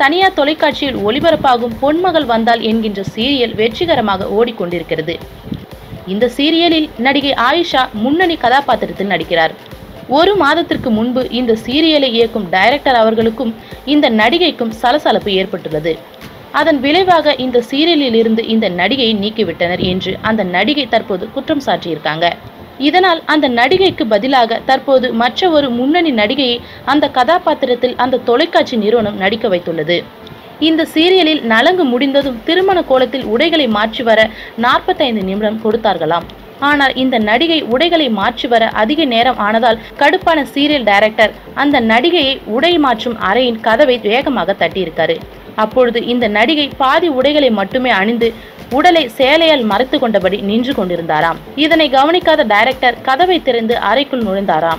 தனியார் தொலைக்காட்சியில் ஒளிபரப்பாகும் பொன்மகள் வந்தால் என்கின்ற சீரியல் வெற்றிகரமாக ஓடிக்கொண்டிருக்கிறது. இந்த சீரியலில் நடிகை ஆயிஷா முன்னணி கதாபாத்திரத்தில் நடிக்கிறார். ஒரு மாதத்திற்கு முன்பு இந்த சீரியலை இயக்கும் டைரக்டர் அவர்களுக்கும் இந்த நடிகைக்கும் சலசலப்பு ஏற்பட்டுள்ளது. அதன் விளைவாக இந்த சீரியலில் இருந்து இந்த நடிகையை நீக்கிவிட்டனர் என்று அந்த நடிகை தற்போது குற்றம் சாட்டியிருக்காங்க. இதனால் அந்த நடிகைக்கு பதிலாக தற்போது மற்ற ஒரு முன்னணி நடிகையை அந்த கதாபாத்திரத்தில் அந்த தொலைக்காட்சி நிறுவனம் நடிக்க வைத்துள்ளது. இந்த சீரியலில் நலங்கு முடிந்ததும் திருமண கோலத்தில் உடைகளை மாற்றி வர நாற்பத்தைந்து நிமிடம் கொடுத்தார்களாம். ஆனால் இந்த நடிகை உடைகளை மாற்றி வர அதிக நேரம் ஆனதால் கடுப்பான சீரியல் டைரக்டர் அந்த நடிகையை உடை மாற்றும் அறையின் கதவை வேகமாக தட்டியிருக்காரு. அப்பொழுது இந்த நடிகை பாதி உடைகளை மட்டுமே அணிந்து உடலை சேலையால் மறைத்து கொண்டபடி நின்று கொண்டிருந்தாராம். இதனை கவனிக்காத டைரக்டர் கதவை திறந்து அறைக்குள் நுழைந்தாராம்.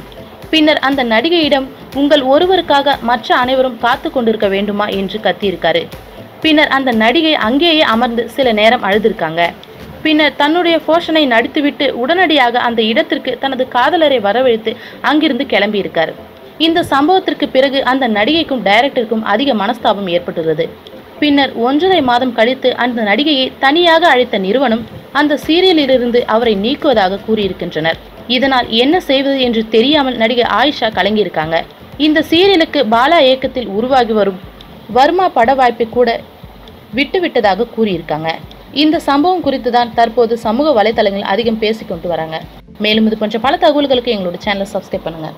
பின்னர் அந்த நடிகையிடம் உங்கள் ஒருவருக்காக மற்ற அனைவரும் காத்து கொண்டிருக்க வேண்டுமா? என்று கத்தியிருக்காரு. பின்னர் அந்த நடிகை அங்கேயே அமர்ந்து சில நேரம் அழுதிருக்காங்க. பின்னர் தன்னுடைய போஷனை நடித்துவிட்டு உடனடியாக அந்த இடத்திற்கு தனது காதலரை வரவழைத்து அங்கிருந்து கிளம்பியிருக்கார். இந்த சம்பவத்திற்கு பிறகு அந்த நடிகைக்கும் டைரக்டருக்கும் அதிக மனஸ்தாபம் ஏற்பட்டுள்ளது. பின்னர் ஒன்றரை மாதம் கழித்து அந்த நடிகையை தனியாக அழைத்த நிறுவனம் அந்த சீரியலிலிருந்து அவரை நீக்குவதாக கூறியிருக்கின்றனர். இதனால் என்ன செய்வது என்று தெரியாமல் நடிகை ஆயிஷா கலங்கியிருக்காங்க. இந்த சீரியலுக்கு பாலா இயக்கத்தில் உருவாகி வரும் வர்மா பட வாய்ப்பை கூட விட்டுவிட்டதாக கூறியிருக்காங்க. இந்த சம்பவம் குறித்து தான் தற்போது சமூக வலைதளங்கள் அதிகம் பேசிக்கொண்டு வராங்க. மேலும் இது போன்ற பல தகவல்களுக்கு எங்களோட சேனலை சப்ஸ்கிரைப் பண்ணுங்க.